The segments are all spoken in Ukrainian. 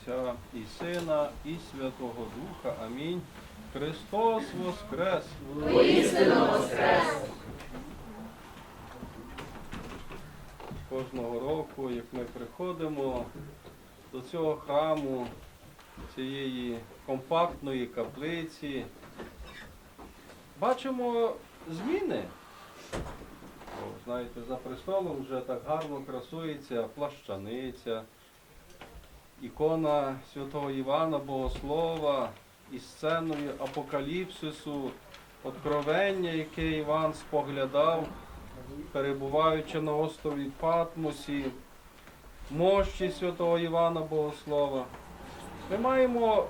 Отця і Сина, і Святого Духа. Амінь. Христос Воскрес! Воістину воскрес! Кожного року, як ми приходимо до цього храму, цієї компактної каплиці, бачимо зміни. Знаєте, за престолом вже так гарно красується плащаниця, ікона святого Івана Богослова із сценою апокаліпсису, откровення, яке Іван споглядав, перебуваючи на острові Патмосі, мощі святого Івана Богослова. Ми маємо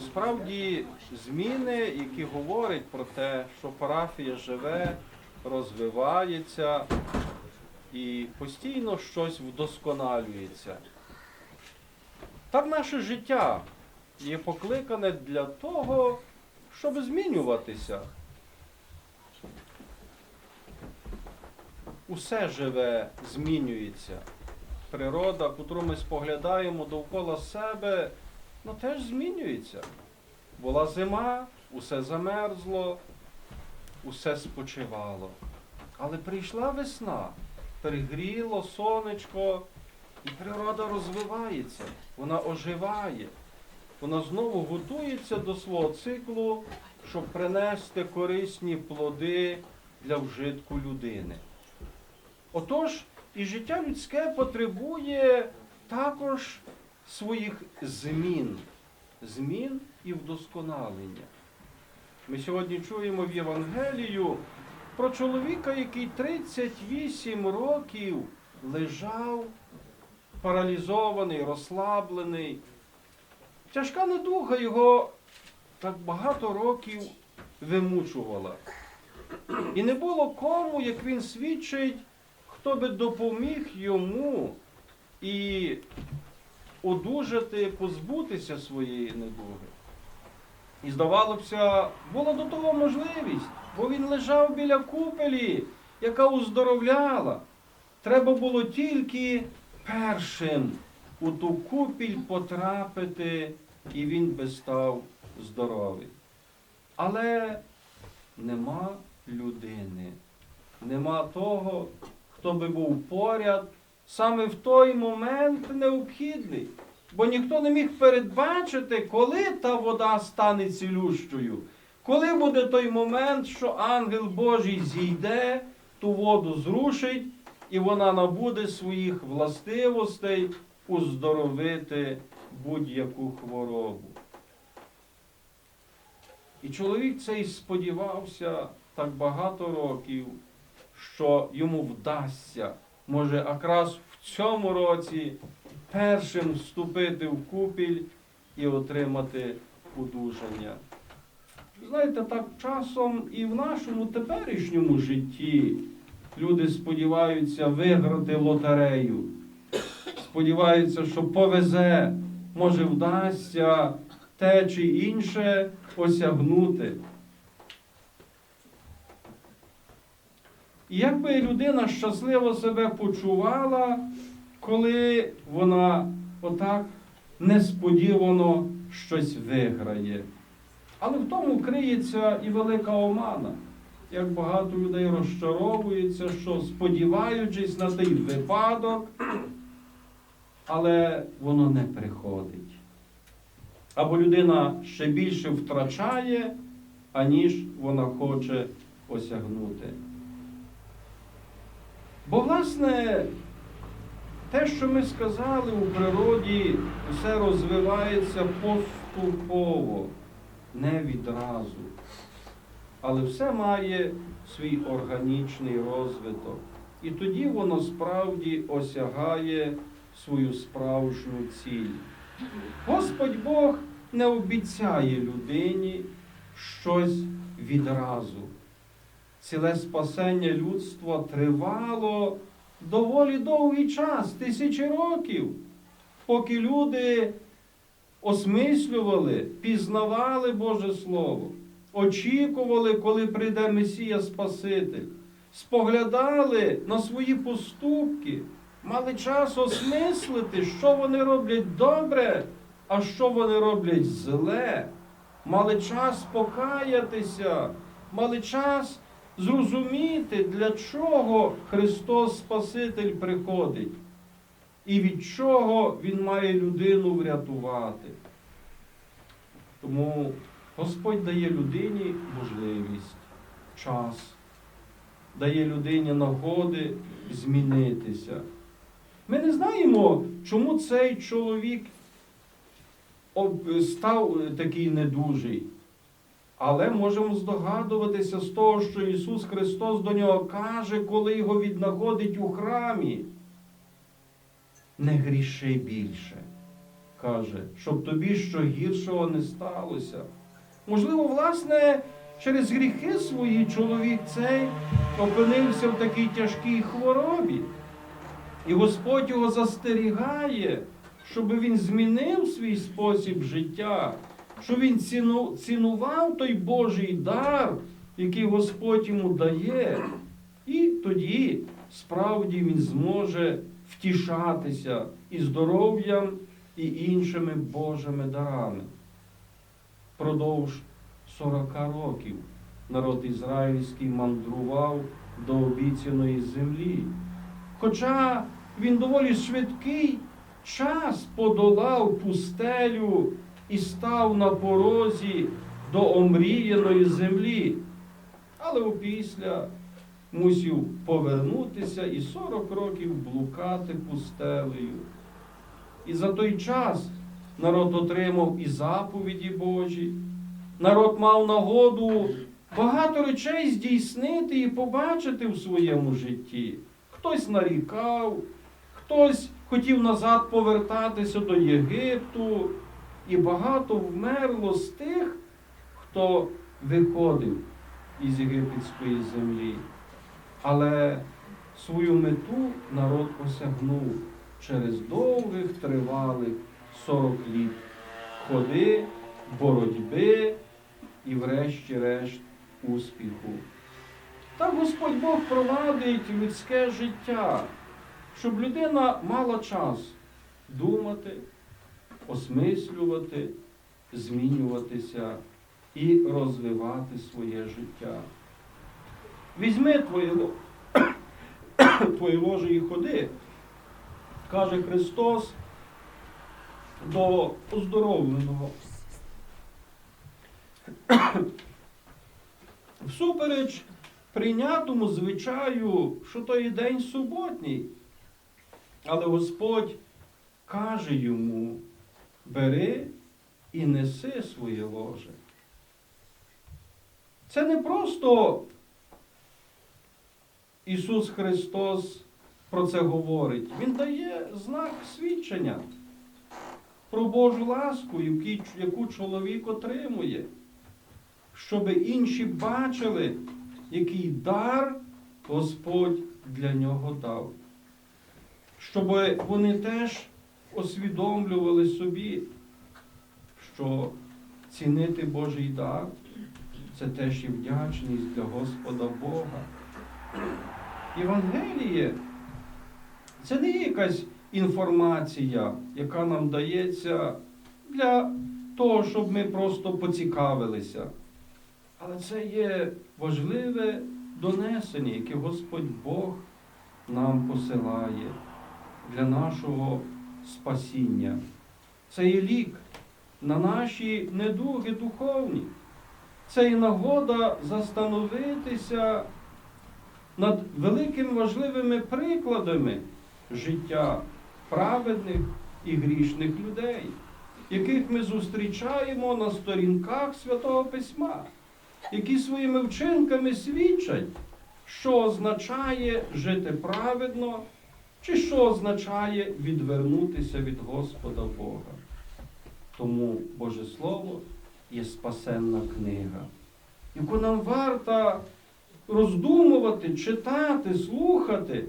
справді зміни, які говорять про те, що парафія живе, розвивається і постійно щось вдосконалюється. Так наше життя є покликане для того, щоб змінюватися. Усе живе змінюється. Природа, яку ми споглядаємо довкола себе, ну теж змінюється. Була зима, усе замерзло, усе спочивало. Але прийшла весна, пригріло сонечко, і природа розвивається, вона оживає, вона знову готується до свого циклу, щоб принести корисні плоди для вжитку людини. Отож, і життя людське потребує також своїх змін, змін і вдосконалення. Ми сьогодні чуємо в Євангелію про чоловіка, який 38 років лежав паралізований, розслаблений. Тяжка недуга його так багато років вимучувала. І не було кому, як він свідчить, хто би допоміг йому і одужати, позбутися своєї недуги. І здавалося, була до того можливість, бо він лежав біля купелі, яка уздоровляла. Треба було тільки першим у ту купіль потрапити, і він би став здоровий. Але нема людини, нема того, хто би був поряд саме в той момент необхідний. Бо ніхто не міг передбачити, коли та вода стане цілющою, коли буде той момент, що ангел Божий зійде, ту воду зрушить, і вона набуде своїх властивостей уздоровити будь-яку хворобу. І чоловік цей сподівався так багато років, що йому вдасться, може, якраз в цьому році першим вступити в купіль і отримати одужання. Знаєте, так часом і в нашому теперішньому житті люди сподіваються виграти лотерею, сподіваються, що повезе, може вдасться те чи інше осягнути. І як би людина щасливо себе почувала, коли вона отак несподівано щось виграє. Але в тому криється і велика омана. Як багато людей розчаровується, що сподіваючись на той випадок, але воно не приходить. Або людина ще більше втрачає, аніж вона хоче осягнути. Бо, власне, те, що ми сказали у природі, все розвивається поступово, не відразу. Але все має свій органічний розвиток. І тоді воно справді осягає свою справжню ціль. Господь Бог не обіцяє людині щось відразу. Ціле спасення людства тривало доволі довгий час, тисячі років, поки люди осмислювали, пізнавали Боже Слово, очікували, коли прийде Месія Спаситель, споглядали на свої поступки, мали час осмислити, що вони роблять добре, а що вони роблять зле, мали час покаятися, мали час зрозуміти, для чого Христос Спаситель приходить і від чого Він має людину врятувати. Тому Господь дає людині можливість, час, дає людині нагоди змінитися. Ми не знаємо, чому цей чоловік став е, такий недужий. Але можемо здогадуватися з того, що Ісус Христос до нього каже, коли його віднаходить у храмі. Не гріши більше, каже, щоб тобі що гіршого не сталося. Можливо, власне, через гріхи свої чоловік цей опинився в такій тяжкій хворобі. І Господь його застерігає, щоб він змінив свій спосіб життя, щоб він ціну, цінував той Божий дар, який Господь йому дає. І тоді справді він зможе втішатися і здоров'ям, і іншими Божими дарами. Продовж 40 років народ ізраїльський мандрував до обіцяної землі. Хоча він доволі швидкий час подолав пустелю і став на порозі до омріяної землі, але опісля мусів повернутися і 40 років блукати пустелею. І за той час народ отримав і заповіді Божі, народ мав нагоду багато речей здійснити і побачити в своєму житті. Хтось нарікав, хтось хотів назад повертатися до Єгипту, і багато вмерло з тих, хто виходив із єгипетської землі. Але свою мету народ осягнув через довгих тривалих 40 літ ходи, боротьби і, врешті-решт, успіху. Так Господь Бог провадить людське життя, щоб людина мала час думати, осмислювати, змінюватися і розвивати своє життя. Візьми твоє, твоє ложе і ходи, каже Христос до оздоровленого. Всупереч прийнятому звичаю, що той день суботній. Але Господь каже йому, бери і неси своє ложе. Це не просто Ісус Христос про це говорить. Він дає знак свідчення про Божу ласку, яку чоловік отримує, щоб інші бачили, який дар Господь для нього дав. Щоб вони теж усвідомлювали собі, що цінити Божий дар це теж і вдячність для Господа Бога. Євангеліє це не якась інформація, яка нам дається для того, щоб ми просто поцікавилися. Але це є важливе донесення, яке Господь Бог нам посилає для нашого спасіння. Це є лік на наші недуги духовні. Це є нагода застановитися над великими важливими прикладами життя праведних і грішних людей, яких ми зустрічаємо на сторінках Святого Письма, які своїми вчинками свідчать, що означає жити праведно, чи що означає відвернутися від Господа Бога. Тому Боже Слово є спасенна книга, яку нам варто роздумувати, читати, слухати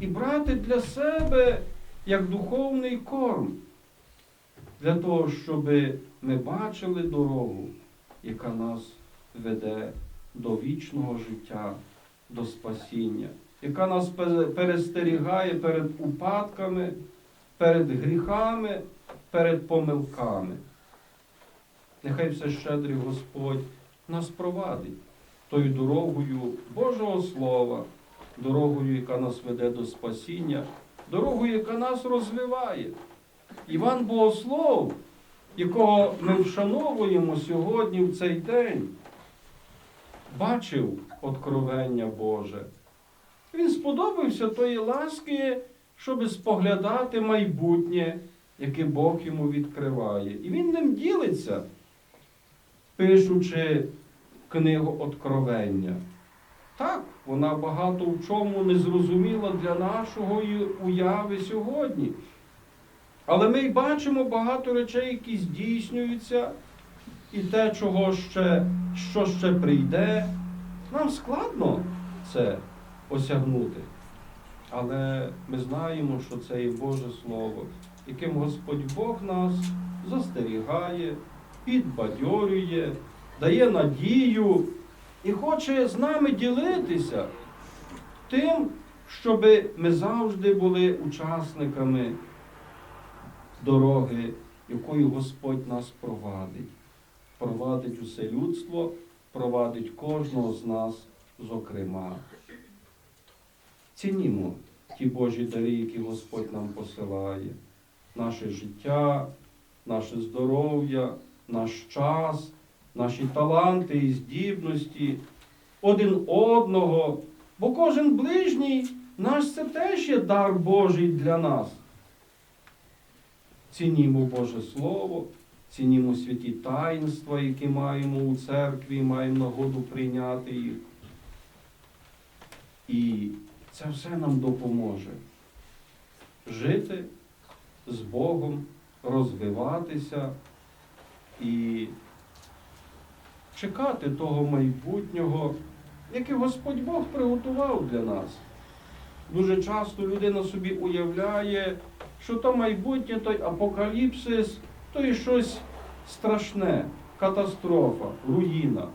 і брати для себе як духовний корм, для того, щоб ми бачили дорогу, яка нас веде до вічного життя, до спасіння, яка нас перестерігає перед упадками, перед гріхами, перед помилками. Нехай все щедрий Господь нас провадить тою дорогою Божого Слова, дорогою, яка нас веде до спасіння, дорогою, яка нас розвиває. Іван Богослов, якого ми вшановуємо сьогодні в цей день, бачив откровення Боже. Він сподобався тої ласки, щоб споглядати майбутнє, яке Бог йому відкриває. І він ним ділиться, пишучи книгу Откровення. Так, вона багато в чому не зрозуміла для нашої уяви сьогодні. Але ми й бачимо багато речей, які здійснюються, і те, чого ще, що ще прийде. Нам складно це осягнути. Але ми знаємо, що це є Боже Слово, яким Господь Бог нас застерігає, підбадьорює, дає надію і хоче з нами ділитися тим, щоб ми завжди були учасниками дороги, якою Господь нас провадить. Провадить усе людство, провадить кожного з нас, зокрема. Цінімо ті Божі дари, які Господь нам посилає, наше життя, наше здоров'я, наш час, наші таланти і здібності, один одного, бо кожен ближній наш це теж є дар Божий для нас. Цінімо Боже Слово, цінімо святі таїнства, які маємо у церкві, маємо нагоду прийняти їх. І це все нам допоможе жити з Богом, розвиватися і чекати того майбутнього, яке Господь Бог приготував для нас. Дуже часто людина собі уявляє, що то майбутнє, той апокаліпсис, то і щось страшне, катастрофа, руїна.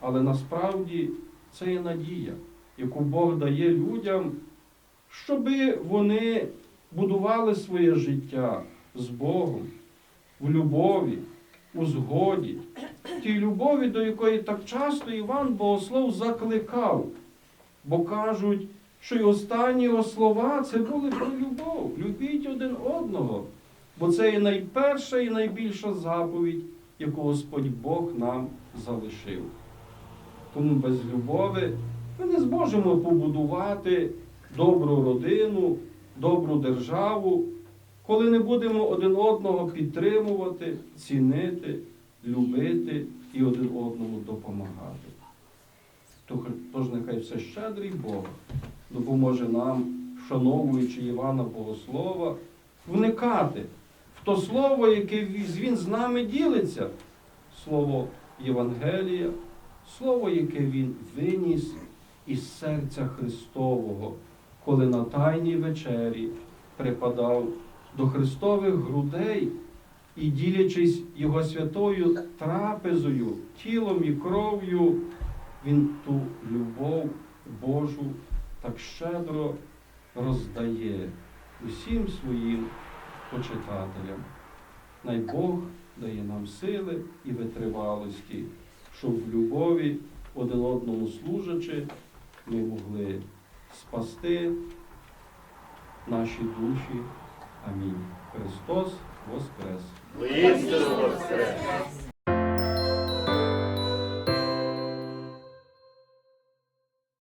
Але насправді це є надія, яку Бог дає людям, щоби вони будували своє життя з Богом в любові, у згоді, тій любові, до якої так часто Іван Богослов закликав, бо кажуть, що й останні його слова це були про любов. Любіть один одного, бо це є найперша і найбільша заповідь, яку Господь Бог нам залишив. Тому без любові ми не зможемо побудувати добру родину, добру державу, коли не будемо один одного підтримувати, цінити, любити і один одному допомагати. Тож нехай все щедрий Бог допоможе нам, вшановуючи Івана Богослова, вникати в то слово, яке він з нами ділиться, слово Євангелія, слово, яке він виніс із серця Христового, коли на Тайній вечері припадав до Христових грудей і, ділячись Його святою трапезою, тілом і кров'ю, він ту любов Божу так щедро роздає усім своїм почитателям. Най Бог дає нам сили і витривалості, щоб в любові один одному служачи, ми могли спасти наші душі. Амінь. Христос Воскрес! Христос воскрес!